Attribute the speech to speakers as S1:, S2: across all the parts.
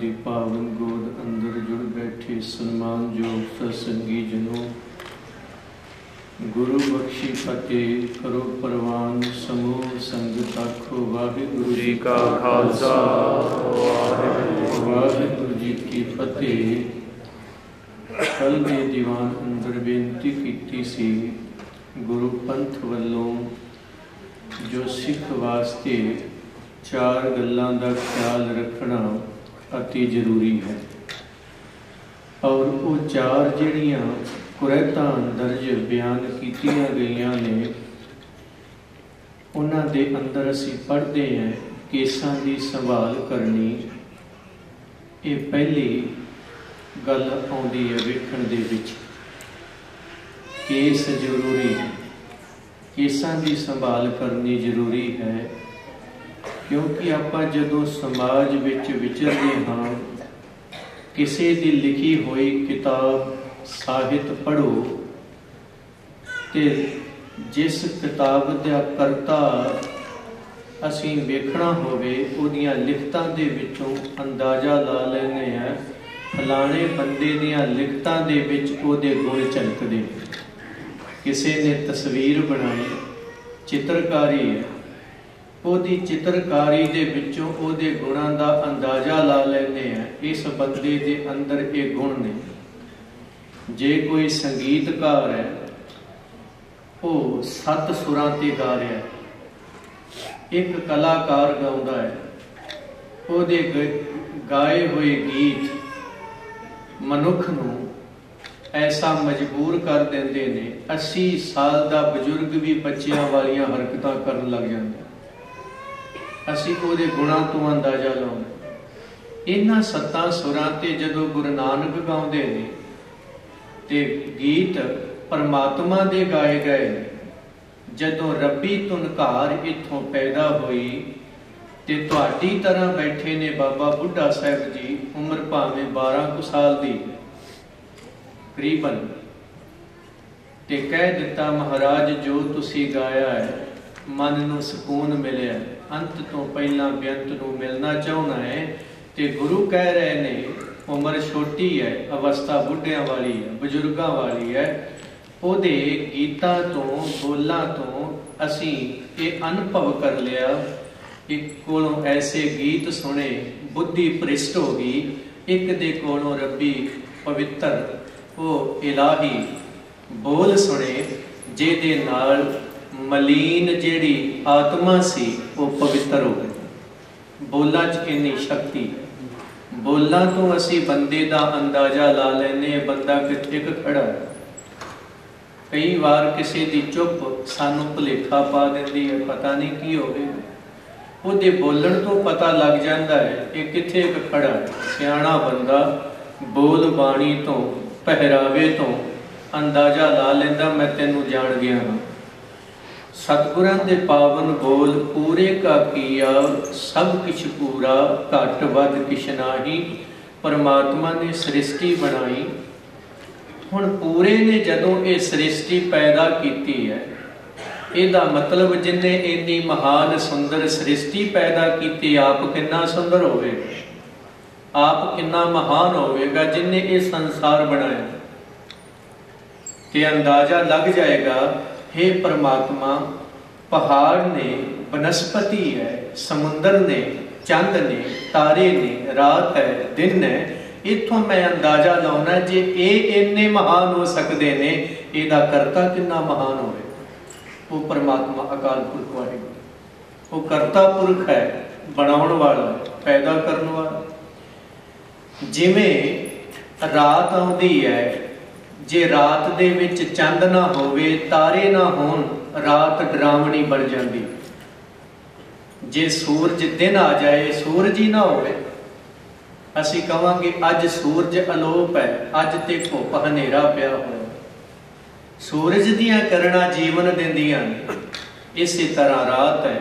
S1: ਦੀ ਪਾਵਨ ਗੋਦ ਅੰਦਰ ਜੁੜ ਬੈਠੇ ਸਨਮਾਨਯੋਗ ਸਤਸੰਗੀ ਜਨੋ। ਗੁਰੂ ਬਖਸ਼ੀ ਫਤਿਹ ਕਰੋ ਪ੍ਰਵਾਨ ਸਮੂਹ ਸੰਗਤ ਆਖੋ ਵਾਹਿਗੁਰੂ
S2: ਜੀ ਕਾ ਖਾਲਸਾ।
S1: ਵਾਹਿਗੁਰੂ ਜੀ ਕੀ ਫਤਿਹ। ਕੱਲ ਦੇ ਦੀਵਾਨ ਅੰਦਰ ਬੇਨਤੀ ਕੀਤੀ ਸੀ ਗੁਰੂ ਪੰਥ ਵੱਲੋਂ ਜੋ ਸਿੱਖ ਵਾਸਤੇ ਚਾਰ ਗੱਲਾਂ ਦਾ ਖਿਆਲ ਰੱਖਣਾ ਅਤੀ ਜ਼ਰੂਰੀ ਹੈ। ਔਰ ਉਹ ਚਾਰ ਜਿਹੜੀਆਂ ਕੁਰੈਤਾਂ ਦਰਜ ਬਿਆਨ ਕੀਤੀਆਂ ਗਈਆਂ ਨੇ, ਉਹਨਾਂ ਦੇ ਅੰਦਰ ਅਸੀਂ ਪੜ੍ਹਦੇ ਹਾਂ ਕੇਸਾਂ ਦੀ ਸੰਭਾਲ ਕਰਨੀ। ਇਹ ਪਹਿਲੀ ਗੱਲ ਆਉਂਦੀ ਹੈ ਵੇਖਣ ਦੇ ਵਿੱਚ। ਕੇਸ ਜ਼ਰੂਰੀ ਹੈ। ਕੇਸਾਂ ਦੀ ਸੰਭਾਲ ਕਰਨੀ ਜ਼ਰੂਰੀ ਹੈ। ਕਿਉਂਕਿ ਆਪਾਂ ਜਦੋਂ ਸਮਾਜ ਵਿੱਚ ਵਿਚਰਦੇ ਹਾਂ, ਕਿਸੇ ਦੀ ਲਿਖੀ ਹੋਈ ਕਿਤਾਬ ਸਾਹਿਤ ਪੜੋ ਤੇ ਜਿਸ ਕਿਤਾਬ ਦਾ ਕਰਤਾ ਅਸੀਂ ਵੇਖਣਾ ਹੋਵੇ, ਉਹਦੀਆਂ ਲਿਖਤਾਂ ਦੇ ਵਿੱਚੋਂ ਅੰਦਾਜ਼ਾ ਲਾ ਲੈਨੇ ਆ ਫਲਾਣੇ ਬੰਦੇ ਦੀਆਂ ਲਿਖਤਾਂ ਦੇ ਵਿੱਚ ਉਹਦੇ ਗੁਣ ਝਲਕਦੇ ਕਿਸੇ ਨੇ ਤਸਵੀਰ ਬਣਾਈ, ਚਿੱਤਰਕਾਰੀ ਹੈ। ਉਹਦੀ ਚਿੱਤਰਕਾਰੀ ਦੇ ਵਿੱਚੋਂ ਉਹਦੇ ਗੁਣਾਂ ਦਾ ਅੰਦਾਜ਼ਾ ਲਾ ਲੈਂਦੇ ਆ ਇਸ ਬੰਦੇ ਦੇ ਅੰਦਰ ਇਹ ਗੁਣ ਨੇ। ਜੇ ਕੋਈ ਸੰਗੀਤਕਾਰ ਹੈ, ਉਹ ਸੱਤ ਸੁਰਾਂ ਤੇ ਗਾ ਰਿਹਾ ਹੈ। ਇੱਕ ਕਲਾਕਾਰ ਗਾਉਂਦਾ ਹੈ। ਉਹਦੇ ਗਾਏ ਹੋਏ ਗੀਤ ਮਨੁੱਖ ਨੂੰ ਐਸਾ ਮਜਬੂਰ ਕਰ ਦਿੰਦੇ ਨੇ। 80 ਸਾਲ ਦਾ ਬਜ਼ੁਰਗ ਵੀ ਬੱਚਿਆਂ ਵਾਲੀਆਂ ਹਰਕਤਾਂ ਕਰਨ ਲੱਗ ਜਾਂਦਾ ਅਸੀਂ ਉਹਦੇ ਗੁਣਾਂ ਤੋਂ ਅੰਦਾਜ਼ਾ ਲਾਉਂਦੇ ਇਹਨਾਂ ਸੱਤਾਂ ਸੁਰਾਂ ਤੇ ਜਦੋਂ ਗੁਰੂ ਨਾਨਕ ਗਾਉਂਦੇ ਨੇ ਤੇ ਗੀਤ ਪਰਮਾਤਮਾ ਦੇ ਗਾਏ ਗਏ ਜਦੋਂ ਰੱਬੀ ਤੁਨਕਾਰ ਇਥੋਂ ਪੈਦਾ ਹੋਈ ਤੇ ਤੁਹਾਡੀ ਤਰ੍ਹਾਂ ਬੈਠੇ ਨੇ ਬਾਬਾ ਬੁੱਢਾ ਸਾਹਿਬ ਜੀ, ਉਮਰ ਭਾਵੇਂ 12 ਕੁ ਸਾਲ ਦੀ ਕਰੀਬਨ ਤੇ ਕਹਿ ਦਿੱਤਾ, ਮਹਾਰਾਜ, ਜੋ ਤੁਸੀਂ ਗਾਇਆ ਹੈ, ਮਨ ਨੂੰ ਸਕੂਨ ਮਿਲਿਆ ਅੰਤ ਤੋਂ ਪਹਿਲਾਂ ਬੇਅੰਤ ਨੂੰ ਮਿਲਣਾ ਚਾਹੁੰਦਾ ਹੈ ਤੇ ਗੁਰੂ ਕਹਿ ਰਹੇ ਨੇ, ਉਮਰ ਛੋਟੀ ਹੈ, ਅਵਸਥਾ ਬੁੱਢਿਆਂ ਵਾਲੀ ਹੈ, ਬਜ਼ੁਰਗਾਂ ਵਾਲੀ ਹੈ। ਉਹਦੇ ਗੀਤਾਂ ਤੋਂ, ਬੋਲਾਂ ਤੋਂ ਅਸੀਂ ਇਹ ਅਨੁਭਵ ਕਰ ਲਿਆ ਇੱਕ ਕੋਲੋਂ ਐਸੇ ਗੀਤ ਸੁਣੇ, ਬੁੱਧੀ ਭ੍ਰਿਸ਼ਟ ਹੋ ਗਈ, ਇੱਕ ਦੇ ਕੋਲੋਂ ਰੱਬੀ ਪਵਿੱਤਰ, ਉਹ ਇਲਾਹੀ ਬੋਲ ਸੁਣੇ, ਜਿਹਦੇ ਨਾਲ ਮਲੀਨ ਜਿਹੜੀ ਆਤਮਾ ਸੀ, ਉਹ ਪਵਿੱਤਰ ਹੋ ਗਈ। ਬੋਲਾਂ 'ਚ ਇੰਨੀ ਸ਼ਕਤੀ। ਬੋਲਾਂ ਤੋਂ ਅਸੀਂ ਬੰਦੇ ਦਾ ਅੰਦਾਜ਼ਾ ਲਾ ਲੈਨੇ ਬੰਦਾ ਕਿੱਥੇ ਕੁ ਖੜਾ ਕਈ ਵਾਰ ਕਿਸੇ ਦੀ ਚੁੱਪ ਸਾਨੂੰ ਭੁਲੇਖਾ ਪਾ ਦਿੰਦੀ ਹੈ, ਪਤਾ ਨਹੀਂ ਕੀ ਹੋਵੇਗਾ ਉਹਦੇ ਬੋਲਣ ਤੋਂ ਪਤਾ ਲੱਗ ਜਾਂਦਾ ਹੈ ਕਿ ਕਿੱਥੇ ਕੁ ਖੜਾ ਹੈ। ਸਿਆਣਾ ਬੰਦਾ ਬੋਲ ਬਾਣੀ ਤੋਂ, ਪਹਿਰਾਵੇ ਤੋਂ ਅੰਦਾਜ਼ਾ ਲਾ ਲੈਂਦਾ, ਮੈਂ ਤੈਨੂੰ ਜਾਣ ਗਿਆ ਹਾਂ। ਸਤਿਗੁਰਾਂ ਦੇ ਪਾਵਨ ਬੋਲ ਪੂਰੇ ਕਾ ਕੀਆ, ਸਭ ਕੁਝ ਪੂਰਾ, ਘਟ ਵੱਧ ਕਿਛ ਨਾਹੀ, ਪਰਮਾਤਮਾ ਨੇ ਸ੍ਰਿਸ਼ਟੀ ਬਣਾਈ। ਹੁਣ ਪੂਰੇ ਨੇ ਜਦੋਂ ਇਹ ਸ੍ਰਿਸ਼ਟੀ ਪੈਦਾ ਕੀਤੀ ਹੈ, ਇਹਦਾ ਮਤਲਬ ਜਿਨੇ ਇੰਨੀ ਮਹਾਨ ਸੁੰਦਰ ਸ੍ਰਿਸ਼ਟੀ ਪੈਦਾ ਕੀਤੀ, ਆਪ ਕਿੰਨਾ ਸੁੰਦਰ ਹੋਵੇਗਾ? ਆਪ ਕਿੰਨਾ ਮਹਾਨ ਹੋਵੇਗਾ ਜਿਨੇ ਇਹ ਸੰਸਾਰ ਬਣਾਇਆ ਤੇ ਅੰਦਾਜ਼ਾ ਲੱਗ ਜਾਏਗਾ हे ਪ੍ਰਮਾਤਮਾ, ਪਹਾੜ ਨੇ, ਬਨਸਪਤੀ ਹੈ, ਸਮੁੰਦਰ ਨੇ, ਚੰਦ ਨੇ, ਤਾਰੇ ਨੇ, ਰਾਤ ਹੈ, ਦਿਨ ਹੈ। ਇਥੋਂ ਮੈਂ ਅੰਦਾਜ਼ਾ ਲਾਉਣਾ ਜੇ ਇਹ ਇੰਨੇ ਮਹਾਨ ਹੋ ਸਕਦੇ ਨੇ, ਇਹਦਾ ਕਰਤਾ ਕਿੰਨਾ ਮਹਾਨ ਹੋਵੇ? ਉਹ ਪਰਮਾਤਮਾ ਅਕਾਲ ਪੁਰਖ ਵਾਹਿਗੁਰੂ ਉਹ ਕਰਤਾ ਪੁਰਖ ਹੈ, ਬਣਾਉਣ ਵਾਲਾ ਪੈਦਾ ਕਰਨ ਵਾਲਾ ਜਿਵੇਂ ਰਾਤ ਆਉਂਦੀ ਹੈ ਜੇ ਰਾਤ ਦੇ ਵਿੱਚ ਚੰਦ ਨਾ ਹੋਵੇ, ਤਾਰੇ ਨਾ ਹੋਣ, ਰਾਤ ਡਰਾਵਣੀ ਬਣ ਜਾਂਦੀ। ਜੇ ਸੂਰਜ ਦਿਨ ਆ ਜਾਏ, ਸੂਰਜ ਹੀ ਨਾ ਹੋਵੇ। ਅਸੀਂ ਕਵਾਂਗੇ, ਅੱਜ ਸੂਰਜ ਅਲੋਪ ਹੈ, ਅੱਜ ਤੇ ਧੁੱਪ ਹਨੇਰਾ ਪਿਆ ਹੋਇਆ। ਸੂਰਜ ਦੀਆਂ ਕਰਣਾ ਜੀਵਨ ਦਿੰਦੀਆਂ ਨੇ। ਇਸੇ ਤਰ੍ਹਾਂ ਰਾਤ ਹੈ।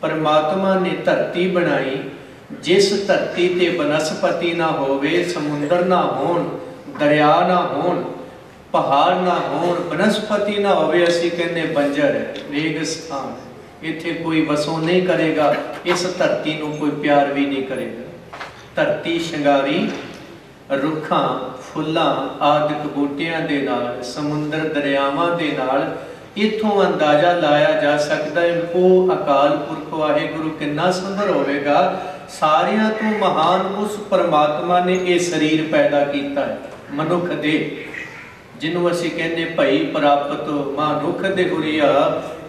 S1: ਪਰਮਾਤਮਾ ਨੇ ਧਰਤੀ ਬਣਾਈ। ਜਿਸ ਧਰਤੀ ਤੇ ਬਨਸਪਤੀ ਨਾ ਹੋਵੇ, ਸਮੁੰਦਰ ਨਾ ਹੋਣ, ਦਰਿਆ ਨਾ ਹੋਣ ਪਹਾੜ ਨਾ ਹੋਣ, ਬਨਸਪਤੀ ਨਾ ਹੋਵੇ, ਅਸੀਂ ਕਹਿੰਦੇ ਬੰਜਰ ਰੇਗਿਸਤਾਨ ਇੱਥੇ ਕੋਈ ਵਸੋਂ ਨਹੀਂ ਕਰੇਗਾ, ਇਸ ਧਰਤੀ ਨੂੰ ਕੋਈ ਪਿਆਰ ਵੀ ਨਹੀਂ ਕਰੇਗਾ। ਧਰਤੀ, ਸ਼ਿੰਗਾਰੀ, ਰੁੱਖਾਂ, ਫੁੱਲਾਂ ਆਦਿਕ ਬੂਟਿਆਂ ਦੇ ਨਾਲ, ਸਮੁੰਦਰ ਦਰਿਆਵਾਂ ਦੇ ਨਾਲ, ਇਥੋਂ ਅੰਦਾਜ਼ਾ ਲਾਇਆ ਜਾ ਸਕਦਾ ਹੈ ਉਹ ਅਕਾਲ ਪੁਰਖ ਵਾਹਿਗੁਰੂ, ਕਿੰਨਾ ਸੁੰਦਰ ਹੋਵੇਗਾ। ਸਾਰਿਆਂ ਤੋਂ ਮਹਾਨ ਉਸ ਪਰਮਾਤਮਾ ਨੇ ਇਹ ਸਰੀਰ ਪੈਦਾ ਕੀਤਾ ਹੈ। ਮਨੁੱਖ ਦੇ ਜਿਹਨੂੰ ਅਸੀਂ ਕਹਿੰਦੇ ਭਈ ਪ੍ਰਾਪਤ ਮਨੁੱਖ ਦੇ ਹੁਰੀਆ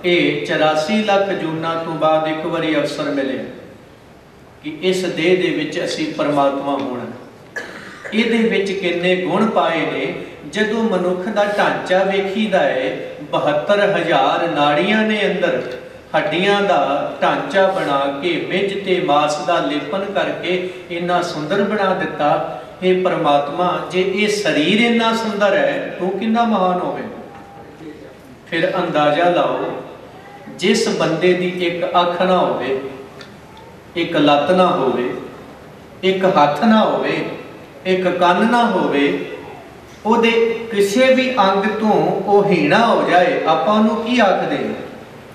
S1: ਇਹ 84 ਲੱਖ ਜੂਨਾਂ ਤੋਂ ਬਾਅਦ ਇੱਕ ਵਾਰੀ ਅਵਸਰ ਮਿਲਿਆ ਕਿ ਇਸ ਦੇਹ ਦੇ ਵਿੱਚ ਅਸੀਂ ਪਰਮਾਤਮਾ ਹੋਣਾ। ਇਹਦੇ ਵਿੱਚ ਕਿੰਨੇ ਗੁਣ ਪਾਏ ਨੇ, ਜਦੋਂ ਮਨੁੱਖ ਦਾ ਢਾਂਚਾ ਵੇਖੀਦਾ ਹੈ 72000 ਨਾੜੀਆਂ ਨੇ ਅੰਦਰ, ਹੱਡੀਆਂ ਦਾ ਢਾਂਚਾ ਬਣਾ ਕੇ ਮਿੱਝ ਤੇ ਮਾਸ ਦਾ ਲੇਪਨ ਕਰਕੇ ਇੰਨਾ ਸੁੰਦਰ ਬਣਾ ਦਿੱਤਾ ਇਹ ਪਰਮਾਤਮਾ, ਜੇ ਇਹ ਸਰੀਰ ਇੰਨਾ ਸੁੰਦਰ ਹੈ, ਤੂੰ ਕਿੰਨਾ ਮਹਾਨ ਹੋਵੇ? ਫਿਰ ਅੰਦਾਜ਼ਾ ਲਾਓ, ਜਿਸ ਬੰਦੇ ਦੀ ਇੱਕ ਅੱਖ ਨਾ ਹੋਵੇ, ਇੱਕ ਲੱਤ ਨਾ ਹੋਵੇ, ਇੱਕ ਹੱਥ ਨਾ ਹੋਵੇ, ਇੱਕ ਕੰਨ ਨਾ ਹੋਵੇ, ਉਹਦੇ ਕਿਸੇ ਵੀ ਅੰਗ ਤੋਂ ਉਹ ਹੀਣਾ ਹੋ ਜਾਏ, ਆਪਾਂ ਉਹਨੂੰ ਕੀ ਆਖਦੇ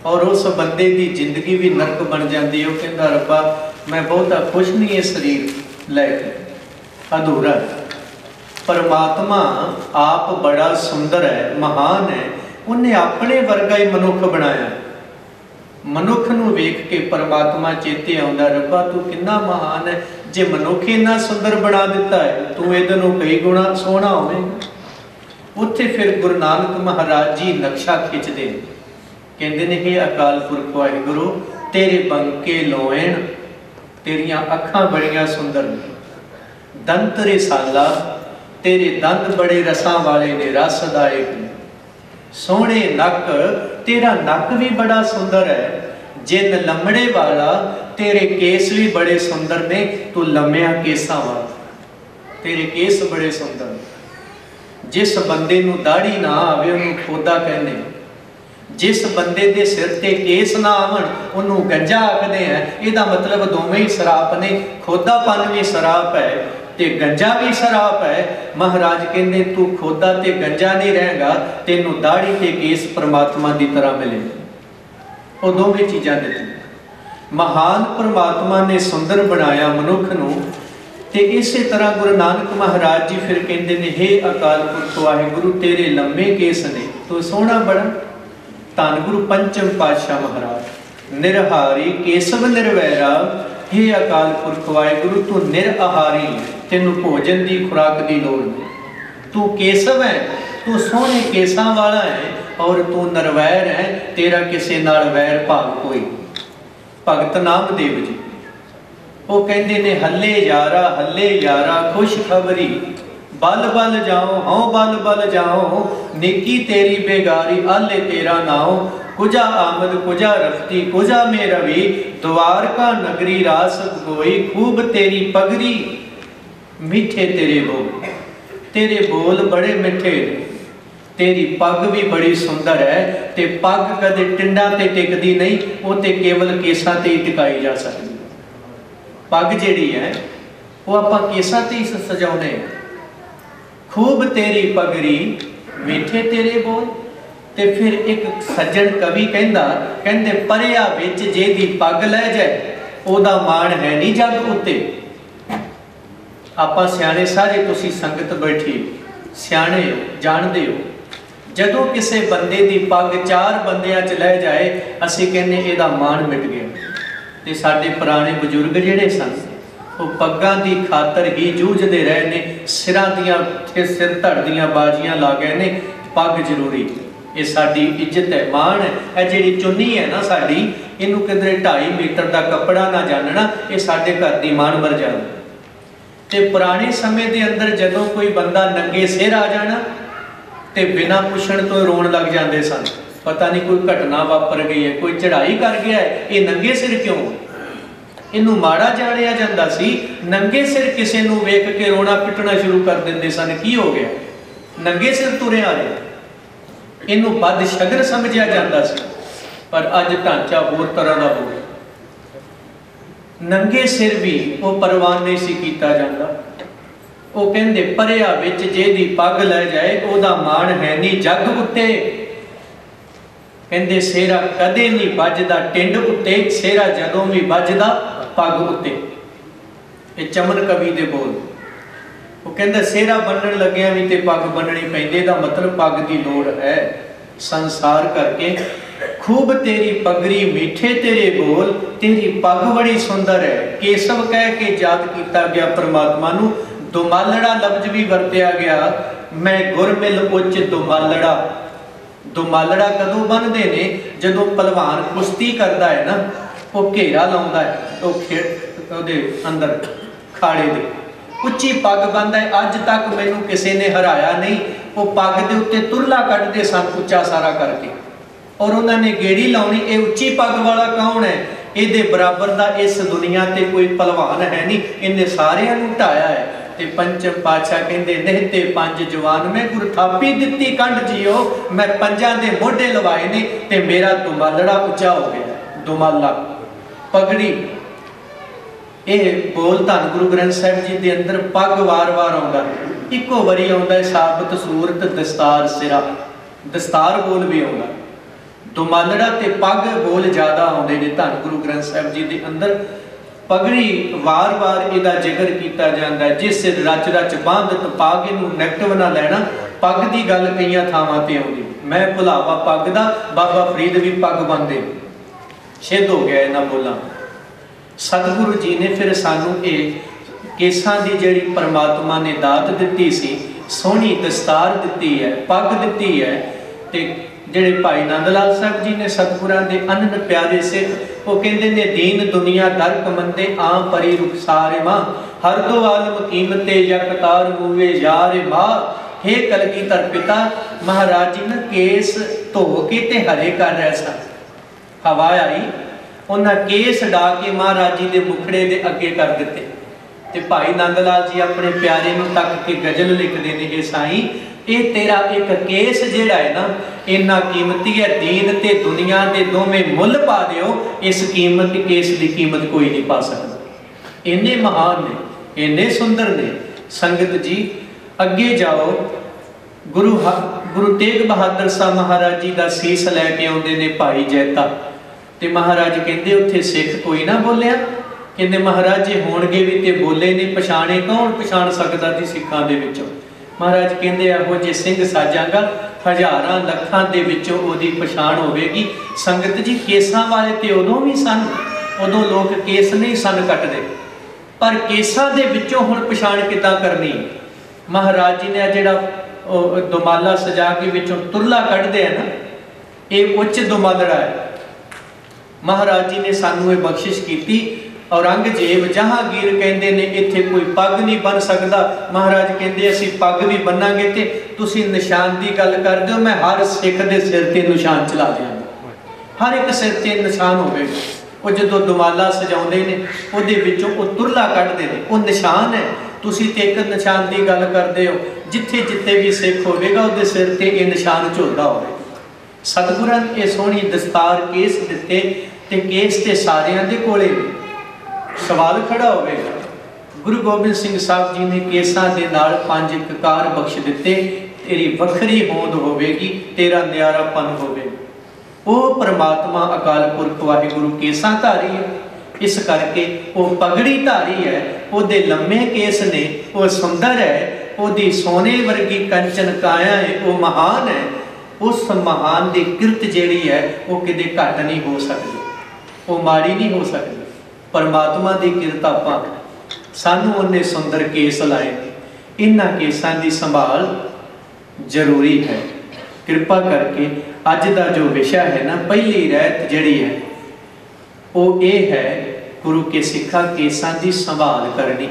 S1: ਔਰ ਉਸ ਬੰਦੇ ਦੀ ਜ਼ਿੰਦਗੀ ਵੀ ਨਰਕ ਬਣ ਜਾਂਦੀ ਹੈ। ਉਹ ਕਹਿੰਦਾ, ਰੱਬਾ, ਮੈਂ ਬਹੁਤਾ ਖੁਸ਼ ਨਹੀਂ ਇਹ ਸਰੀਰ ਲੈ ਕੇ। ਅਧੂਰਾ ਪਰਮਾਤਮਾ ਆਪ ਬੜਾ ਸੁੰਦਰ ਹੈ, ਮਹਾਨ ਹੈ। ਉਹਨੇ ਆਪਣੇ ਵਰਗਾ ਹੀ ਮਨੁੱਖ ਬਣਾਇਆ ਮਨੁੱਖ ਨੂੰ ਵੇਖ ਕੇ ਪਰਮਾਤਮਾ ਚੇਤੇ ਆਉਂਦਾ, ਰੱਬਾ ਤੂੰ ਕਿੰਨਾ ਮਹਾਨ ਹੈ। ਜੇ ਮਨੁੱਖ ਇੰਨਾ ਸੁੰਦਰ ਬਣਾ ਦਿੱਤਾ ਹੈ, ਤੂੰ ਇਹਦੇ ਨੂੰ ਕਈ ਗੁਣਾ ਸੋਹਣਾ ਹੋਵੇਗਾ। ਉੱਥੇ ਫਿਰ ਗੁਰੂ ਨਾਨਕ ਮਹਾਰਾਜ ਜੀ ਨਕਸ਼ਾ ਖਿੱਚਦੇ ਨੇ। ਕਹਿੰਦੇ ਨੇ ਇਹ ਅਕਾਲ ਪੁਰਖ ਵਾਹਿਗੁਰੂ, ਤੇਰੇ ਬੰਕੇ ਲੋਇਣ ਤੇਰੀਆਂ ਅੱਖਾਂ ਬੜੀਆਂ ਸੁੰਦਰ ਨੇ। ਦੰਤ ਰਸਾਲਾ ਤੇਰੇ ਦੰਦ ਬੜੇ ਰਸਾਂ ਵਾਲੇ ਨੇ ਰਸਦਾਇਕ ਨੇ ਸੋਹਣੇ ਨੱਕ, ਤੇਰਾ ਨੱਕ ਵੀ ਬੜਾ ਸੁੰਦਰ ਹੈ ਜਿੰਨ ਲੰਮੜੇ ਵਾਲਾ, ਤੇਰੇ ਕੇਸ ਵੀ ਬੜੇ ਸੁੰਦਰ ਨੇ, ਤੂੰ ਲੰਮਿਆਂ ਕੇਸਾਂ ਵਾਲਾ। ਤੇਰੇ ਕੇਸ ਬੜੇ ਸੁੰਦਰ। ਜਿਸ ਬੰਦੇ ਨੂੰ ਦਾੜੀ ਨਾ ਆਵੇ, ਉਹਨੂੰ ਖੋਦਾ ਕਹਿੰਦੇ ਜਿਸ ਬੰਦੇ ਦੇ ਸਿਰ ਤੇ ਕੇਸ ਨਾ ਆਵਣ, ਉਹਨੂੰ ਗੰਜਾ ਆਖਦੇ ਆ ਇਹਦਾ ਮਤਲਬ ਦੋਵੇਂ ਹੀ ਸਰਾਪ ਨੇ। ਖੋਦਾਪਨ ਵੀ ਸਰਾਪ ਹੈ ਤੇ ਗੰਜਾ ਵੀ ਸਰਾਪ ਹੈ। ਮਹਾਰਾਜ ਕਹਿੰਦੇ, ਤੂੰ ਖੋਦਾ ਤੇ ਗੰਜਾ ਨਹੀਂ ਰਹੇਗਾ, ਤੈਨੂੰ ਦਾੜੀ ਤੇ ਕੇਸ ਪ੍ਰਮਾਤਮਾ ਦੀ ਤਰ੍ਹਾਂ ਮਿਲੇ। ਉਹ ਦੋਵੇਂ ਚੀਜ਼ਾਂ ਦਿੱਤੀਆਂ। ਮਹਾਨ ਪ੍ਰਮਾਤਮਾ ਨੇ ਸੁੰਦਰ ਬਣਾਇਆ ਮਨੁੱਖ ਨੂੰ ਤੇ ਇਸੇ ਤਰ੍ਹਾਂ ਗੁਰੂ ਨਾਨਕ ਮਹਾਰਾਜ ਜੀ ਫਿਰ ਕਹਿੰਦੇ ਨੇ हे ਅਕਾਲ ਪੁਰਖ ਵਾਹਿਗੁਰੂ, ਤੇਰੇ ਲੰਮੇ ਕੇਸ ਨੇ। ਤੂੰ ਸੋਹਣਾ ਬੜਾ ਧੰਨ ਗੁਰੂ ਪੰਚਮ ਪਾਤਸ਼ਾਹ ਮਹਾਰਾਜ, ਨਿਰਹਾਰੀ ਕੇਸਵ ਨਿਰਵੈਰਾ। हे ਅਕਾਲ ਪੁਰਖ ਵਾਹਿਗੁਰੂ, ਤੂੰ ਨਿਰਆਹਾਰੀ ਤੈਨੂੰ ਭੋਜਨ ਦੀ ਖੁਰਾਕ ਦੀ ਲੋੜ ਨਹੀਂ। ਤੂੰ ਕੇਸਵ ਹੈ, ਤੂੰ ਸੋਹਣੇ ਕੇਸਾਂ ਵਾਲਾ ਹੈ ਔਰ ਤੂੰ ਨਰਵੈਰ ਹੈ, ਤੇਰਾ ਕਿਸੇ ਨਾਲ ਵੈਰ ਭਾਵ ਕੋਈ ਭਗਤ ਨਾਮਦੇਵ ਜੀ, ਉਹ ਕਹਿੰਦੇ ਨੇ, ਹੱਲੇ ਯਾਰਾ ਹੱਲੇ ਯਾਰਾ, ਖੁਸ਼ ਖਬਰੀ, ਬਲ ਬਲ ਜਾਓ ਹਉ ਬਲ ਬਲ ਜਾਓ ਨੇਕੀ ਤੇਰੀ ਬੇਗਾਰੀ ਆਲੇ ਤੇਰਾ ਨਾਉ, ਕੁਜਾ ਆਮਦ, ਕੁਜਾ ਰਫਤੀ ਕੁਜਾ ਮੇ ਰਵੀ ਦਵਾਰਕਾ ਨਗਰੀ ਰਾਸ ਗੋਈ, ਖੂਬ ਤੇਰੀ ਪਗਰੀ ਮਿੱਠੇ ਤੇਰੇ ਬੋਲ। ਤੇਰੇ ਬੋਲ ਬੜੇ ਮਿੱਠੇ ਨੇ। ਤੇਰੀ ਪੱਗ ਵੀ ਬੜੀ ਸੁੰਦਰ ਹੈ ਤੇ ਪੱਗ ਕਦੇ ਟਿੰਡਾਂ ਤੇ ਟਿਕਦੀ ਨਹੀਂ, ਉਹ ਤੇ ਕੇਵਲ ਕੇਸਾਂ ਤੇ ਹੀ ਟਿਕਾਈ ਜਾ ਸਕਦੀ ਪੱਗ ਜਿਹੜੀ ਹੈ, ਉਹ ਆਪਾਂ ਕੇਸਾਂ ਤੇ ਹੀ ਸਜਾਉਨੇ ਖੂਬ ਤੇਰੀ ਪਗਰੀ, ਮਿੱਠੇ ਤੇਰੇ ਬੋਲ। ਤੇ ਫਿਰ ਇੱਕ ਸੱਜਣ ਕਵੀ ਕਹਿੰਦਾ, ਕਹਿੰਦੇ, ਪਰਿਆ ਵਿੱਚ ਜੇ ਦੀ ਪੱਗ ਲੈ ਜਾਏ, ਉਹਦਾ ਮਾਣ ਹੈ ਨਹੀਂ ਜਗ ਉੱਤੇ। ਆਪਾਂ ਸਿਆਣੇ ਸਾਰੇ ਤੁਸੀਂ ਸੰਗਤ ਬੈਠੀ ਸਿਆਣੇ ਜਾਣਦੇ ਹੋ। ਜਦੋਂ ਕਿਸੇ ਬੰਦੇ ਦੀ ਪੱਗ ਚਾਰ ਬੰਦਿਆਂ 'ਚ ਲੈ ਜਾਏ, ਅਸੀਂ ਕਹਿੰਨੇ ਇਹਦਾ ਮਾਣ ਮਿਟ ਗਿਆ। ਤੇ ਸਾਡੇ ਪੁਰਾਣੇ ਬਜ਼ੁਰਗ ਜਿਹੜੇ ਸਨ, ਉਹ ਪੱਗਾਂ ਦੀ ਖਾਤਰ ਹੀ ਜੂਝਦੇ ਰਹੇ ਨੇ, ਸਿਰਾਂ ਦੀਆਂ ਤੇ ਸਿਰ ਧੜ ਦੀਆਂ ਬਾਜੀਆਂ ਲਾ ਗਏ ਨੇ, ਪੱਗ ਜ਼ਰੂਰੀ। ਇਹ ਸਾਡੀ ਇੱਜ਼ਤ ਹੈ, ਮਾਣ ਹੈ। ਇਹ ਜਿਹੜੀ ਚੁੰਨੀ ਹੈ ਨਾ ਸਾਡੀ, ਇਹਨੂੰ ਕਿਧਰੇ 2.5 ਮੀਟਰ ਦਾ ਕੱਪੜਾ ਨਾ ਜਾਣਨਾ, ਇਹ ਸਾਡੇ ਘਰ ਦੀ ਮਾਣ ਮਰਜ਼ਾਦਾ ਤੇ ਪੁਰਾਣੇ ਸਮੇਂ ਦੇ ਅੰਦਰ ਜਦੋਂ ਕੋਈ ਬੰਦਾ ਨੰਗੇ ਸਿਰ ਆ ਜਾਣਾ ਤੇ ਬਿਨਾਂ ਪੁੱਛਣ ਤੋਂ ਰੋਣ ਲੱਗ ਜਾਂਦੇ ਸਨ। ਪਤਾ ਨਹੀਂ ਕੋਈ ਘਟਨਾ ਵਾਪਰ ਗਈ ਹੈ, ਕੋਈ ਚੜ੍ਹਾਈ ਕਰ ਗਿਆ ਹੈ, ਇਹ ਨੰਗੇ ਸਿਰ ਕਿਉਂ? ਇਹਨੂੰ ਮਾੜਾ ਜਾਣਿਆ ਜਾਂਦਾ ਸੀ। ਨੰਗੇ ਸਿਰ ਕਿਸੇ ਨੂੰ ਵੇਖ ਕੇ ਰੋਣਾ ਪਿੱਟਣਾ ਸ਼ੁਰੂ ਕਰ ਦਿੰਦੇ ਸਨ। ਕੀ ਹੋ ਗਿਆ? ਨੰਗੇ ਸਿਰ ਤੁਰਿਆ ਰਿਹਾ। ਇਹਨੂੰ ਬਦ ਸ਼ਗਨ ਸਮਝਿਆ ਜਾਂਦਾ ਸੀ। ਪਰ ਅੱਜ ਢਾਂਚਾ ਹੋਰ ਤਰ੍ਹਾਂ ਦਾ ਹੋ ਗਿਆ। ਨੰਗੇ ਸਿਰ ਵੀ ਉਹ ਪਰਵਾਨ ਨਹੀਂ ਸੀ ਕੀਤਾ ਜਾਂਦਾ। ਉਹ ਕਹਿੰਦੇ, ਪਰਿਆ ਵਿੱਚ ਜੇ ਪੱਗ ਲੈ ਜਾਏ, ਉਹਦਾ ਮਾਣ ਹੈ ਨਹੀਂ ਜੱਗ ਉੱਤੇ। ਕਹਿੰਦੇ ਸੇਰਾ ਕਦੇ ਨਹੀਂ ਵੱਜਦਾ ਟਿੰਡ ਉੱਤੇ ਸੇਰਾ ਜਦੋਂ ਵੀ ਵੱਜਦਾ ਪੱਗ ਉੱਤੇ। ਇਹ ਚਮਨ ਕਵੀ ਦੇ ਬੋਲ। ਉਹ ਕਹਿੰਦਾ, ਸਿਹਰਾ ਬੰਨਣ ਲੱਗਿਆ ਵੀ ਤੇ ਪੱਗ ਬੰਨਣੀ ਪੈਂਦੀ ਦਾ ਮਤਲਬ ਪੱਗ ਦੀ ਲੋੜ ਹੈ। ਸੰਸਾਰ ਕਰਕੇ ਖੂਬ ਤੇਰੀ ਪਗੜੀ ਮਿੱਠੇ ਤੇਰੇ ਬੋਲ ਤੇਰੀ ਪੱਗ ਬੜੀ ਸੁੰਦਰ ਹੈ ਕੇਸਵ ਕਹਿ ਕੇ ਯਾਦ ਕੀਤਾ ਗਿਆ ਪ੍ਰਮਾਤਮਾ ਨੂੰ ਦੁਮਾਲੜਾ ਲਫ਼ਜ਼ ਵੀ ਵਰਤਿਆ ਗਿਆ ਮੈਂ ਗੁਰਮਿਲ ਉੱਚ ਦੁਮਾਲੜਾ ਦੁਮਾਲੜਾ ਕਦੋਂ ਬੰਨਦੇ ਨੇ ਜਦੋਂ ਪਹਿਲਵਾਨ ਕੁਸ਼ਤੀ ਕਰਦਾ ਹੈ ਨਾ ਉਹ ਘੇਰਾ ਲਾਉਂਦਾ ਹੈ ਉਹ ਖੇਡ ਉਹਦੇ ਅੰਦਰ ਖਾੜੇ ਦੇ ਉੱਚੀ ਪੱਗ ਬੰਨਦਾ ਹੈ ਅੱਜ ਤੱਕ ਮੈਨੂੰ ਕਿਸੇ ਨੇ ਹਰਾਇਆ ਨਹੀਂ ਉਹ ਪੱਗ ਦੇ ਉੱਤੇ ਤੁਰਲਾ ਕੱਢਦੇ ਸਨ ਉੱਚਾ ਸਾਰਾ ਕਰਕੇ ਔਰ ਉਹਨਾਂ ਨੇ ਗੇੜੀ ਲਾਉਣੀ, ਇਹ ਉੱਚੀ ਪੱਗ ਵਾਲਾ ਕੌਣ ਹੈ? ਇਹਦੇ ਬਰਾਬਰ ਦਾ ਇਸ ਦੁਨੀਆ ਤੇ ਕੋਈ ਪਹਿਲਵਾਨ ਹੈ ਨਹੀਂ। ਇਹਨੇ ਸਾਰਿਆਂ ਨੂੰ ਢਾਇਆ ਹੈ। ਤੇ ਪੰਚਮ ਪਾਤਸ਼ਾਹ ਕਹਿੰਦੇ ਨਹੀਂ ਤੇ ਪੰਜ ਜਵਾਨ, ਮੈਂ ਗੁਰਥਾਪੀ ਦਿੱਤੀ, ਕੰਡ ਜਿਓ। ਮੈਂ ਪੰਜਾਂ ਦੇ ਮੋਢੇ ਲਵਾਏ ਨੇ ਤੇ ਮੇਰਾ ਦੁਮਾਲੜਾ ਉੱਚਾ ਹੋ ਗਿਆ। ਦੁਮਾਲਾ, ਪਗੜੀ। ਇਹ ਬੋਲ ਧੰਨ ਗੁਰੂ ਗ੍ਰੰਥ ਸਾਹਿਬ ਜੀ ਦੇ ਅੰਦਰ ਪੱਗ ਵਾਰ-ਵਾਰ ਆਉਂਦਾ। ਇੱਕੋ ਵਾਰੀ ਆਉਂਦਾ ਹੈ, ਸਾਬਤ ਸੂਰਤ ਦਸਤਾਰ ਸਿਰਾ। ਦਸਤਾਰ ਬੋਲ ਵੀ ਆਉਂਦਾ। ਦੁਮਾਲੜਾ ਤੇ ਪੱਗ ਬੋਲ ਜ਼ਿਆਦਾ ਆਉਂਦੇ ਨੇ। ਧੰਨ ਗੁਰੂ ਗ੍ਰੰਥ ਸਾਹਿਬ ਜੀ ਦੇ ਅੰਦਰ ਪਗੜੀ ਵਾਰ-ਵਾਰ ਇਹਦਾ ਜ਼ਿਕਰ ਕੀਤਾ ਜਾਂਦਾ ਹੈ। ਜਿਸ ਸਿਰ ਰਚ ਰਚ ਬੰਧਤ ਪਾਗੇ ਨੂੰ ਨੈਗੇਟਿਵ ਨਾ ਲੈਣਾ, ਪੱਗ ਦੀ ਗੱਲ ਕਈਆਂ ਥਾਵਾਂ ਤੇ ਆਉਂਦੀ। ਮੈਂ ਭੁਲਾਵਾ ਪੱਗ ਦਾ, ਬਾਬਾ ਫਰੀਦ ਵੀ ਪੱਗ ਬੰਦੇ ਛੇਦ ਹੋ ਗਿਆ ਇਹਨਾਂ ਬੋਲਾਂ। ਸਤਿਗੁਰੂ ਜੀ ਨੇ ਫਿਰ ਸਾਨੂੰ ਇਹ ਕੇਸਾਂ ਦੀ ਜਿਹੜੀ ਪਰਮਾਤਮਾ ਨੇ ਦਾਤ ਦਿੱਤੀ ਸੀ, ਸੋਹਣੀ ਦਸਤਾਰ ਦਿੱਤੀ ਹੈ, ਪੱਗ ਦਿੱਤੀ ਹੈ ਤੇ ਜਿਹੜੇ ਭਾਈ ਨੰਦ ਲਾਲ ਸਾਹਿਬ ਜੀ ਨੇ ਸਤਿਗੁਰਾਂ ਦੇ ਅਨੰਨ ਪਿਆਰੇ ਸਿੱਖ ਉਹ ਕਹਿੰਦੇ ਨੇ, ਦੀਨ ਦੁਨੀਆ ਦਰ ਕਮੰਦੇ ਆ ਪਰੀ ਰੁਖਸਾਰੇ ਮਾਂ। ਹਰ ਦੋ ਆਲਮ ਕੀਮਤੇ ਯਕਤਾਰ ਮੂਵੇ ਯਾਰ ਮਾ। हे ਕਲਗੀਧਰ ਪਿਤਾ, ਮਹਾਰਾਜ ਜੀ ਨੇ ਕੇਸ ਧੋ ਕੇ ਤੇ ਹਰੇ ਕਰ ਰਿਹਾ ਸਨ ਹਵਾ ਆਈ, ਉਹਨਾਂ ਕੇਸ ਡਾ ਕੇ ਮਹਾਰਾਜ ਜੀ ਦੇ ਮੁਖੜੇ ਦੇ ਅੱਗੇ ਕਰ ਦਿੱਤੇ। ਤੇ ਭਾਈ ਨੰਦ ਲਾਲ ਜੀ ਆਪਣੇ ਪਿਆਰੇ ਨੂੰ ਤੱਕ ਕੇ ਗਜ਼ਲ ਲਿਖਦੇ ਨੇ ਇਹ ਸਾਈਂ। ਇਹ ਤੇਰਾ ਇੱਕ ਕੇਸ ਜਿਹੜਾ ਹੈ ਨਾ, ਇੰਨਾ ਕੀਮਤੀ ਹੈ, ਦੀਨ ਤੇ ਦੁਨੀਆ ਦੇ ਦੋਵੇਂ ਮੁੱਲ ਪਾ ਦਿਓ, ਇਸ ਕੀਮਤ, ਕੇਸ ਦੀ ਕੀਮਤ ਕੋਈ ਨਹੀਂ ਪਾ ਸਕਦਾ। ਇੰਨੇ ਮਹਾਨ ਨੇ, ਇੰਨੇ ਸੁੰਦਰ ਨੇ। ਸੰਗਤ ਜੀ, ਅੱਗੇ ਜਾਓ। ਗੁਰੂ ਗੁਰੂ ਤੇਗ ਬਹਾਦਰ ਸਾਹਿਬ ਮਹਾਰਾਜ ਜੀ ਦਾ ਸੀਸ ਲੈ ਕੇ ਆਉਂਦੇ ਨੇ ਭਾਈ ਜੈਤਾ। ਤੇ ਮਹਾਰਾਜ ਕਹਿੰਦੇ, ਉੱਥੇ ਸਿੱਖ ਕੋਈ ਨਾ ਬੋਲਿਆ? ਕਹਿੰਦੇ ਮਹਾਰਾਜ ਜੀ ਹੋਣਗੇ ਵੀ ਤੇ ਬੋਲੇ ਨੇ ਪਛਾਣੇ ਕੌਣ ਪਛਾਣ ਸਕਦਾ ਸੀ ਸਿੱਖਾਂ ਦੇ ਵਿੱਚੋਂ? ਮਹਾਰਾਜ ਕਹਿੰਦੇ ਇਹੋ ਜੇ ਸਿੰਘ ਸਾਜਾਂਗਾ, ਹਜ਼ਾਰਾਂ ਲੱਖਾਂ ਦੇ ਵਿੱਚੋਂ ਉਹਦੀ ਪਛਾਣ ਹੋਵੇਗੀ। ਸੰਗਤ ਜੀ, ਕੇਸਾਂ ਵਾਲੇ ਤੇ ਉਦੋਂ ਵੀ ਸਨ, ਉਦੋਂ ਲੋਕ ਕੇਸ ਨਹੀਂ ਸਨ ਕੱਟਦੇ। ਪਰ ਕੇਸਾਂ ਦੇ ਵਿੱਚੋਂ ਹੁਣ ਪਛਾਣ ਕਿੱਦਾਂ ਕਰਨੀ? ਮਹਾਰਾਜ ਜੀ ਨੇ ਜਿਹੜਾ ਦੁਮਾਲਾ ਸਜਾ ਕੇ ਵਿੱਚੋਂ ਤੁਰਲਾ ਕੱਢਦੇ ਆ ਨਾ, ਇਹ ਉੱਚ ਦੁਮਾਲੜਾ ਹੈ। ਮਹਾਰਾਜ ਜੀ ਨੇ ਸਾਨੂੰ ਇਹ ਬਖਸ਼ਿਸ਼ ਕੀਤੀ ਔਰੰਗਜ਼ੇਬ ਜਹਾਂਗੀਰ ਕਹਿੰਦੇ ਨੇ, ਇੱਥੇ ਕੋਈ ਪੱਗ ਨਹੀਂ ਬਨ ਸਕਦਾ। ਮਹਾਰਾਜ ਕਹਿੰਦੇ, ਅਸੀਂ ਪੱਗ ਵੀ ਬੰਨਾਂਗੇ ਤੇ ਤੁਸੀਂ ਨਿਸ਼ਾਨ ਦੀ ਗੱਲ ਕਰਦੇ ਹੋ ਮੈਂ ਹਰ ਸਿੱਖ ਦੇ ਸਿਰ ਤੇ ਨਿਸ਼ਾਨ ਚਲਾ ਦਿਆਂਗਾ। ਹਰ ਇੱਕ ਸਿਰ ਤੇ ਨਿਸ਼ਾਨ ਹੋਵੇਗਾ ਉਹ ਜਦੋਂ ਦੁਮਾਲਾ ਸਜਾਉਂਦੇ ਨੇ, ਉਹਦੇ ਵਿੱਚੋਂ ਉਹ ਤੁਰਲਾ ਕੱਢਦੇ ਨੇ। ਉਹ ਨਿਸ਼ਾਨ ਹੈ। ਤੁਸੀਂ ਤੇ ਇੱਕ ਨਿਸ਼ਾਨ ਦੀ ਗੱਲ ਕਰਦੇ ਹੋ। ਜਿੱਥੇ ਜਿੱਥੇ ਵੀ ਸਿੱਖ ਹੋਵੇਗਾ, ਉਹਦੇ ਸਿਰ ਤੇ ਇਹ ਨਿਸ਼ਾਨ ਝੁਲਦਾ ਹੋਵੇ। ਸਤਿਗੁਰਾਂ ਨੇ ਇਹ ਸੋਹਣੀ ਦਸਤਾਰ ਕੇਸ ਦਿੱਤੇ ਤੇ ਕੇਸ ਤੇ ਸਾਰਿਆਂ ਦੇ ਕੋਲੇ ਸਵਾਲ ਖੜਾ ਹੋਵੇਗਾ ਗੁਰੂ ਗੋਬਿੰਦ ਸਿੰਘ ਸਾਹਿਬ ਜੀ ਨੇ ਕੇਸਾਂ ਦੇ ਨਾਲ ਪੰਜ ਕਕਾਰ ਬਖਸ਼ ਦਿੱਤੇ। ਤੇਰੀ ਵੱਖਰੀ ਹੋਂਦ ਹੋਵੇਗੀ, ਤੇਰਾ ਨਿਆਰਾਪਨ ਹੋਵੇਗਾ ਉਹ ਪ੍ਰਮਾਤਮਾ ਅਕਾਲ ਪੁਰਖ ਵਾਹਿਗੁਰੂ ਕੇਸਾਂ ਧਾਰੀ ਹੈ। ਇਸ ਕਰਕੇ ਉਹ ਪਗੜੀ ਧਾਰੀ ਹੈ। ਉਹਦੇ ਲੰਮੇ ਕੇਸ ਨੇ, ਉਹ ਸੁੰਦਰ ਹੈ। ਉਹਦੀ ਸੋਨੇ ਵਰਗੀ ਕੰਚਨ ਕਾਇਆ ਹੈ। ਉਹ ਮਹਾਨ ਹੈ। ਉਸ ਮਹਾਨ ਦੀ ਕਿਰਤ ਜਿਹੜੀ ਹੈ, ਉਹ ਕਿਤੇ ਘੱਟ ਨਹੀਂ ਹੋ ਸਕਦੀ। ਉਹ ਮਾੜੀ ਨਹੀਂ ਹੋ ਸਕਦੀ। ਪਰਮਾਤਮਾ ਦੀ ਕਿਰਤ ਆਪਾਂ ਸਾਨੂੰ ਉਹਨੇ ਸੁੰਦਰ ਕੇਸ ਲਾਏ। ਇਹਨਾਂ ਕੇਸਾਂ ਦੀ ਸੰਭਾਲ ਜ਼ਰੂਰੀ ਹੈ। ਕਿਰਪਾ ਕਰਕੇ ਅੱਜ ਦਾ ਜੋ ਵਿਸ਼ਾ ਹੈ ਨਾ, ਪਹਿਲੀ ਰਹਿਤ ਜਿਹੜੀ ਹੈ, ਉਹ ਇਹ ਹੈ ਗੁਰੂ ਕੇ ਸਿੱਖਾਂ ਕੇਸਾਂ ਦੀ ਸੰਭਾਲ ਕਰਨੀ।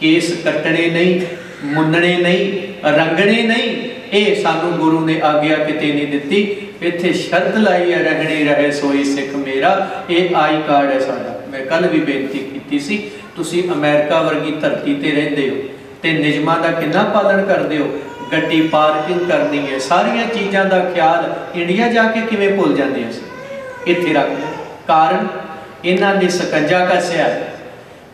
S1: ਕੇਸ ਕੱਟਣੇ ਨਹੀਂ, ਮੁੰਨਣੇ ਨਹੀਂ, ਰੰਗਣੇ ਨਹੀਂ, ਇਹ ਸਾਨੂੰ ਗੁਰੂ ਨੇ ਆਗਿਆ ਕਿਤੇ ਨਹੀਂ ਦਿੱਤੀ। ਇੱਥੇ ਸ਼ਰਤ ਲਾਈ ਹੈ, ਰਹਿਣੇ, ਰਹੇ, ਸੋਈ ਸਿੱਖ ਮੇਰਾ, ਇਹ ਆਈ ਕਾਰਡ ਹੈ ਸਾਡਾ। ਮੈਂ ਕੱਲ ਵੀ ਬੇਨਤੀ ਕੀਤੀ ਸੀ, ਤੁਸੀਂ ਅਮਰੀਕਾ ਵਰਗੀ ਧਰਤੀ ਤੇ ਰਹਿੰਦੇ ਹੋ ਤੇ ਨਿਯਮਾਂ ਦਾ ਕਿੰਨਾ ਪਾਲਣ ਕਰਦੇ ਹੋ? ਗੱਡੀ ਪਾਰਕਿੰਗ ਕਰਨੀ ਹੈ, ਸਾਰੀਆਂ ਚੀਜ਼ਾਂ ਦਾ ਖਿਆਲ ਇੰਡੀਆ ਜਾ ਕੇ ਕਿਵੇਂ ਭੁੱਲ ਜਾਂਦੇ ਅਸੀਂ? ਇੱਥੇ ਰੱਖ ਕਾਰਨ, ਇਹਨਾਂ ਨੇ ਸਕੰਜਾ ਕੱਸਿਆ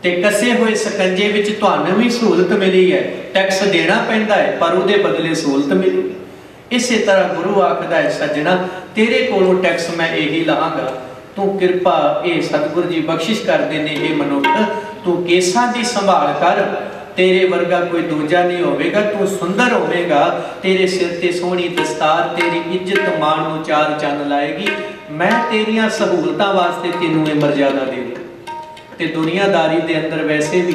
S1: ਤੇ ਕੱਸੇ ਹੋਏ ਸਕੰਜੇ ਵਿੱਚ ਤੁਹਾਨੂੰ ਵੀ ਸਹੂਲਤ ਮਿਲੀ ਹੈ ਟੈਕਸ ਦੇਣਾ ਪੈਂਦਾ ਹੈ, ਪਰ ਉਹਦੇ ਬਦਲੇ ਸਹੂਲਤ ਮਿਲੀ। ਇਸੇ ਤਰ੍ਹਾਂ ਗੁਰੂ ਆਖਦਾ ਹੈ, ਸੱਜਣਾ, ਤੇਰੇ ਕੋਲੋਂ ਟੈਕਸ ਮੈਂ ਇਹੀ ਲਾਹਾਂਗਾ ਤੂੰ ਕਿਰਪਾ, ਇਹ ਸਤਿਗੁਰ ਜੀ ਬਖਸ਼ਿਸ਼ ਕਰਦੇ ਨੇ ਇਹ ਮਨੁੱਖ। ਤੂੰ ਕੇਸਾਂ ਦੀ ਸੰਭਾਲ ਕਰ। ਤੇਰੇ ਵਰਗਾ ਕੋਈ ਦੂਜਾ ਨਹੀਂ ਹੋਵੇਗਾ, ਤੂੰ ਸੁੰਦਰ ਹੋਵੇਗਾ। ਤੇਰੇ ਸਿਰ ਤੇ ਸੋਹਣੀ ਦਸਤਾਰ, ਤੇਰੀ ਇੱਜ਼ਤ ਮਾਣ ਨੂੰ ਚਾਰ ਚੰਨ ਲਾਏਗੀ। ਮੈਂ ਤੇਰੀਆਂ ਸਹੂਲਤਾਂ ਵਾਸਤੇ ਤੈਨੂੰ ਇਹ ਮਰਜ਼ਾਦਾ ਦੇ ਤੇ ਦੁਨੀਆਦਾਰੀ ਦੇ ਅੰਦਰ ਵੈਸੇ ਵੀ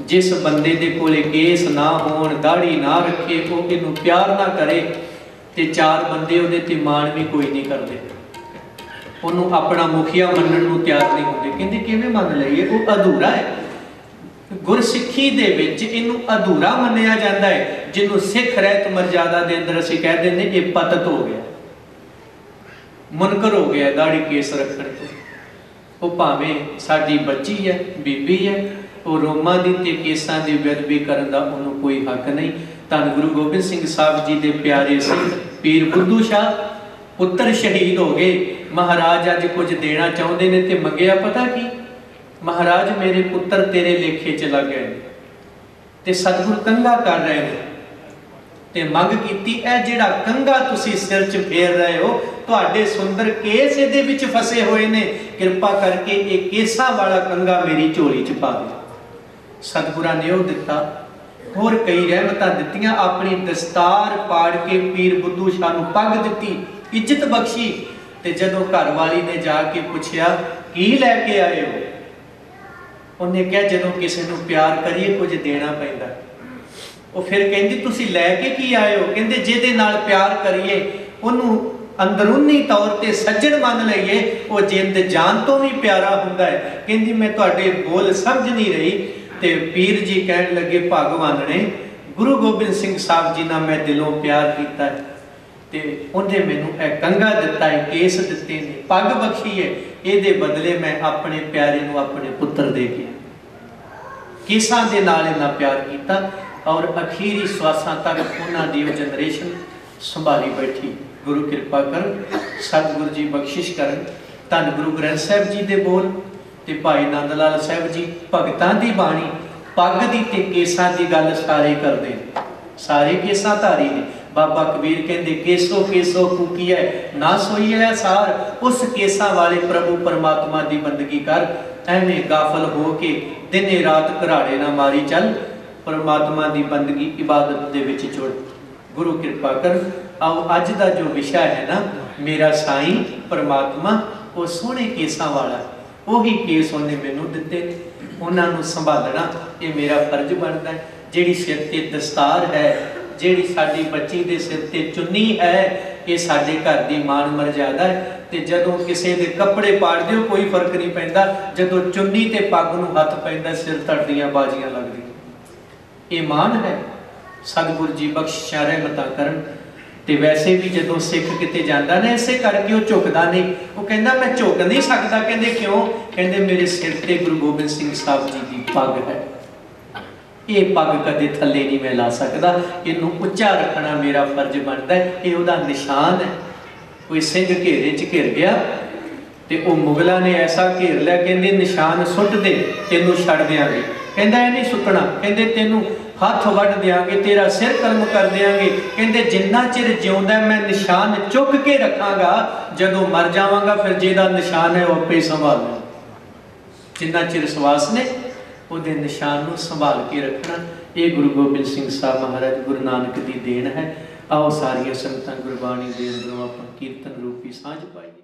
S1: ਜਿਸ ਬੰਦੇ ਦੇ ਕੋਲੇ ਕੇਸ ਨਾ ਹੋਣ, ਦਾੜੀ ਨਾ ਰੱਖੇ, ਉਹ ਇਹਨੂੰ ਪਿਆਰ ਨਾ ਕਰੇ, ਤੇ ਚਾਰ ਬੰਦੇ ਉਹਦੇ ਤੇ ਮਾਣ ਵੀ ਕੋਈ ਨਹੀਂ ਕਰਦੇ। ਉਹਨੂੰ ਆਪਣਾ ਮੁਖੀਆ ਮੰਨਣ ਨੂੰ ਤਿਆਰ ਨਹੀਂ ਹੁੰਦੇ। ਕਹਿੰਦੇ ਕਿਵੇਂ ਮੰਨ ਲਈਏ? ਉਹ ਅਧੂਰਾ ਹੈ। ਗੁਰਸਿੱਖੀ ਦੇ ਵਿੱਚ ਇਹਨੂੰ ਅਧੂਰਾ ਮੰਨਿਆ ਜਾਂਦਾ ਹੈ। ਜਿਹਨੂੰ ਸਿੱਖ ਰਹਿਤ ਮਰਜ਼ਾਦਾ ਦੇ ਅੰਦਰ ਅਸੀਂ ਕਹਿ ਦਿੰਦੇ ਇਹ ਪਤਤ ਹੋ ਗਿਆ। ਮੁਨਕਰ ਹੋ ਗਿਆ ਦਾੜੀ ਕੇਸ ਰੱਖਣ ਤੋਂ। ਉਹ ਭਾਵੇਂ ਸਾਡੀ ਬੱਚੀ ਹੈ, ਬੀਬੀ ਹੈ, ਉਹ ਰੋਮਾਂ ਦੀ ਤੇ ਕੇਸਾਂ ਦੀ ਬੇਅਦਬੀ ਕਰਨ ਦਾ ਉਹਨੂੰ ਕੋਈ ਹੱਕ ਨਹੀਂ। ਧੰਨ ਗੁਰੂ ਗੋਬਿੰਦ ਸਿੰਘ ਸਾਹਿਬ ਜੀ ਦੇ ਪਿਆਰੇ ਸਿੰਘ ਪੀਰ ਬੁੱਧੂ ਸ਼ਾਹ ਪੁੱਤਰ ਸ਼ਹੀਦ ਹੋ ਗਏ। ਮਹਾਰਾਜ ਅੱਜ ਕੁਝ ਦੇਣਾ ਚਾਹੁੰਦੇ ਨੇ ਤੇ ਮੰਗਿਆ ਪਤਾ ਕੀ? ਮਹਾਰਾਜ ਮੇਰੇ ਪੁੱਤਰ ਤੇਰੇ ਲੇਖੇ ਚ ਲੱਗ ਗਏ ਤੇ ਸਤਿਗੁਰ ਕੰਗਾ ਕਰ ਰਹੇ ਨੇ ਤੇ ਮੰਗ ਕੀਤੀ, ਇਹ ਜਿਹੜਾ ਕੰਗਾ ਤੁਸੀਂ ਸਿਰ 'ਚ ਫੇਰ ਰਹੇ ਹੋ, ਤੁਹਾਡੇ ਸੁੰਦਰ ਕੇਸ ਇਹਦੇ ਵਿੱਚ ਫਸੇ ਹੋਏ ਨੇ। ਕਿਰਪਾ ਕਰਕੇ ਇਹ ਕੇਸਾਂ ਵਾਲਾ ਕੰਗਾ ਮੇਰੀ ਝੋਲੀ 'ਚ ਪਾ ਦਿਓ। ਸਤਿਗੁਰਾਂ ਨੇ ਉਹ ਦਿੱਤਾ। ਹੋਰ ਕਈ ਰਹਿਮਤਾਂ ਦਿੱਤੀਆਂ। ਆਪਣੀ ਦਸਤਾਰ ਪਾੜ ਕੇ ਪੀਰ ਬੁੱਧੂ ਸ਼ਾਹ ਨੂੰ ਪੱਗ ਦਿੱਤੀ। ਇੱਜ਼ਤ ਬਖਸ਼ੀ ਤੇ ਜਦੋਂ ਘਰ ਵਾਲੀ ਨੇ ਜਾ ਕੇ ਪੁੱਛਿਆ, ਕੀ ਲੈ ਕੇ ਆਏ ਹੋ? ਉਹਨੇ ਕਿਹਾ, ਜਦੋਂ ਕਿਸੇ ਨੂੰ ਪਿਆਰ ਕਰੀਏ, ਕੁਝ ਦੇਣਾ ਪੈਂਦਾ। ਉਹ ਫਿਰ ਕਹਿੰਦੀ, ਤੁਸੀਂ ਲੈ ਕੇ ਕੀ ਆਏ ਹੋ? ਕਹਿੰਦੇ, ਜਿਹਦੇ ਨਾਲ ਪਿਆਰ ਕਰੀਏ, ਉਹਨੂੰ ਅੰਦਰੂਨੀ ਤੌਰ ਤੇ ਸੱਜਣ ਮੰਨ ਲਈਏ, ਉਹ ਜਿੰਦ ਜਾਨ ਤੋਂ ਵੀ ਪਿਆਰਾ ਹੁੰਦਾ ਹੈ। ਕਹਿੰਦੀ, ਮੈਂ ਤੁਹਾਡੇ ਬੋਲ ਸਮਝ ਨਹੀਂ ਰਹੀ। ਤੇ ਪੀਰ ਜੀ ਕਹਿਣ ਲੱਗੇ, ਭਗਵਾਨ ਨੇ, ਗੁਰੂ ਗੋਬਿੰਦ ਸਿੰਘ ਸਾਹਿਬ ਜੀ ਨਾਲ ਮੈਂ ਦਿਲੋਂ ਪਿਆਰ ਕੀਤਾ ਹੈ। ਤੇ ਉਹਨੇ ਮੈਨੂੰ ਇਹ ਕੰਗਾ ਦਿੱਤਾ ਹੈ ਕੇਸ ਦਿੱਤੇ ਨੇ, ਪੱਗ ਬਖਸ਼ੀ ਹੈ। ਇਹਦੇ ਬਦਲੇ ਮੈਂ ਆਪਣੇ ਪਿਆਰੇ ਨੂੰ ਆਪਣੇ ਪੁੱਤਰ ਦੇ ਗਿਆ ਕੇਸਾਂ ਦੇ ਨਾਲ ਇਹਨਾਂ ਪਿਆਰ ਕੀਤਾ ਔਰ ਅਖੀਰੀ ਸਵਾਸਾਂ ਤੱਕ ਉਹਨਾਂ ਦੀ ਉਹ ਜਨਰੇਸ਼ਨ ਸੰਭਾਲੀ ਬੈਠੀ। ਗੁਰੂ ਕਿਰਪਾ ਕਰ ਸਤਿਗੁਰੂ ਜੀ ਬਖਸ਼ਿਸ਼ ਕਰਨ। ਧੰਨ ਗੁਰੂ ਗ੍ਰੰਥ ਸਾਹਿਬ ਜੀ ਦੇ ਬੋਲ ਤੇ ਭਾਈ ਨੰਦ ਲਾਲ ਸਾਹਿਬ ਜੀ, ਭਗਤਾਂ ਦੀ ਬਾਣੀ, ਪੱਗ ਦੀ ਤੇ ਕੇਸਾਂ ਦੀ ਗੱਲ ਸਾਰੇ ਕਰਦੇ ਨੇ। ਸਾਰੇ ਕੇਸਾਂ ਧਾਰੀ ਨੇ। ਬਾਬਾ ਕਬੀਰ ਕਹਿੰਦੇ, ਕੇਸੋ ਕੇਸੋ ਕੂਕੀਐ ਨਾ ਸੋਈਐ ਸਾਰ, ਉਸ ਕੇਸਾਂ ਵਾਲੇ ਪ੍ਰਭੂ ਪਰਮਾਤਮਾ ਦੀ ਬੰਦਗੀ ਕਰ, ਐਵੇਂ ਗਾਫਲ ਹੋ ਕੇ ਦਿਨੇ ਰਾਤ ਘਰਾੜੇ ਨਾ ਮਾਰੀ ਚੱਲ, ਪਰਮਾਤਮਾ ਦੀ ਬੰਦਗੀ ਇਬਾਦਤ ਦੇ ਵਿੱਚ ਜੁੜ। ਗੁਰੂ ਕਿਰਪਾ ਕਰ, ਆਓ ਅੱਜ ਦਾ ਜੋ ਵਿਸ਼ਾ ਹੈ ਨਾ, ਮੇਰਾ ਸਾਈਂ ਪਰਮਾਤਮਾ, ਉਹ ਸੋਹਣੇ ਕੇਸਾਂ ਵਾਲਾ, ਉਹੀ ਕੇਸ ਉਹਨੇ ਮੈਨੂੰ ਦਿੱਤੇ, ਉਹਨਾਂ ਨੂੰ ਸੰਭਾਲਣਾ ਇਹ ਮੇਰਾ ਫਰਜ਼ ਬਣਦਾ ਹੈ, ਜਿਹੜੀ ਸਿਰ ਤੇ ਦਸਤਾਰ ਹੈ ਜਿਹੜੀ ਸਾਡੀ ਬੱਚੀ ਦੇ ਸਿਰ ਤੇ ਚੁੰਨੀ ਹੈ, ਇਹ ਸਾਡੇ ਘਰ ਦੀ ਮਾਣ ਮਰਜ਼ਾਦਾ ਹੈ। ਤੇ ਜਦੋਂ ਕਿਸੇ ਦੇ ਕੱਪੜੇ ਪਾੜ ਦਿਓ ਕੋਈ ਫ਼ਰਕ ਨਹੀਂ ਪੈਂਦਾ। ਜਦੋਂ ਚੁੰਨੀ ਤੇ ਪੱਗ ਨੂੰ ਹੱਥ ਪੈਂਦਾ, ਸਿਰ ਧੜਦੀਆਂ ਬਾਜੀਆਂ ਲੱਗਦੀਆਂ। ਇਹ ਮਾਨ ਹੈ। ਸਤਿਗੁਰ ਜੀ ਬਖਸ਼ਿਸ਼ਾਂ ਰਹਿਮਤਾਂ ਕਰਨ। ਤੇ ਵੈਸੇ ਵੀ ਜਦੋਂ ਸਿੱਖ ਕਿਤੇ ਜਾਂਦਾ ਨਾ, ਇਸੇ ਕਰਕੇ ਉਹ ਝੁਕਦਾ ਨਹੀਂ। ਉਹ ਕਹਿੰਦਾ, ਮੈਂ ਝੁਕ ਨਹੀਂ ਸਕਦਾ। ਕਹਿੰਦੇ, ਕਿਉਂ? ਕਹਿੰਦੇ, ਮੇਰੇ ਸਿਰ ਤੇ ਗੁਰੂ ਗੋਬਿੰਦ ਸਿੰਘ ਸਾਹਿਬ ਜੀ ਦੀ ਪੱਗ ਹੈ। ਇਹ ਪੱਗ ਕਦੇ ਥੱਲੇ ਨਹੀਂ ਮੈਂ ਲਾ ਸਕਦਾ। ਇਹਨੂੰ ਉੱਚਾ ਰੱਖਣਾ ਮੇਰਾ ਫਰਜ਼ ਬਣਦਾ ਹੈ। ਇਹ ਉਹਦਾ ਨਿਸ਼ਾਨ ਹੈ। ਕੋਈ ਸਿੰਘ ਘੇਰੇ 'ਚ ਘਿਰ ਗਿਆ ਤੇ ਉਹ ਮੁਗਲਾਂ ਨੇ ਐਸਾ ਘੇਰ ਲਿਆ, ਕਹਿੰਦੇ ਨਿਸ਼ਾਨ ਸੁੱਟ ਦੇ, ਤੈਨੂੰ ਛੱਡ ਦਿਆਂਗੇ। ਕਹਿੰਦਾ ਇਹ ਨਹੀਂ ਸੁੱਟਣਾ। ਕਹਿੰਦੇ ਤੈਨੂੰ ਹੱਥ ਵੱਢ ਦਿਆਂਗੇ, ਤੇਰਾ ਸਿਰ ਕਲਮ ਕਰ ਦਿਆਂਗੇ। ਕਹਿੰਦੇ ਜਿੰਨਾ ਚਿਰ ਜਿਉਂਦਾ ਮੈਂ ਨਿਸ਼ਾਨ ਚੁੱਕ ਕੇ ਰੱਖਾਂਗਾ, ਜਦੋਂ ਮਰ ਜਾਵਾਂਗਾ, ਫਿਰ ਜਿਹਦਾ ਨਿਸ਼ਾਨ ਹੈ ਉਹ ਆਪੇ ਸੰਭਾਲਣਾ ਜਿੰਨਾ ਚਿਰ ਸਵਾਸ ਨੇ ਉਹਦੇ ਨਿਸ਼ਾਨ ਨੂੰ ਸੰਭਾਲ ਕੇ ਰੱਖਣਾ। ਇਹ ਗੁਰੂ ਗੋਬਿੰਦ ਸਿੰਘ ਸਾਹਿਬ ਮਹਾਰਾਜ ਗੁਰੂ ਨਾਨਕ ਦੀ ਦੇਣ ਹੈ। ਆਓ ਸਾਰੀਆਂ ਸੰਗਤਾਂ ਗੁਰਬਾਣੀ ਦੇ ਅੰਦਰੋਂ ਆਪਾਂ ਕੀਰਤਨ ਰੂਪੀ ਸਾਂਝ ਪਾਈਏ।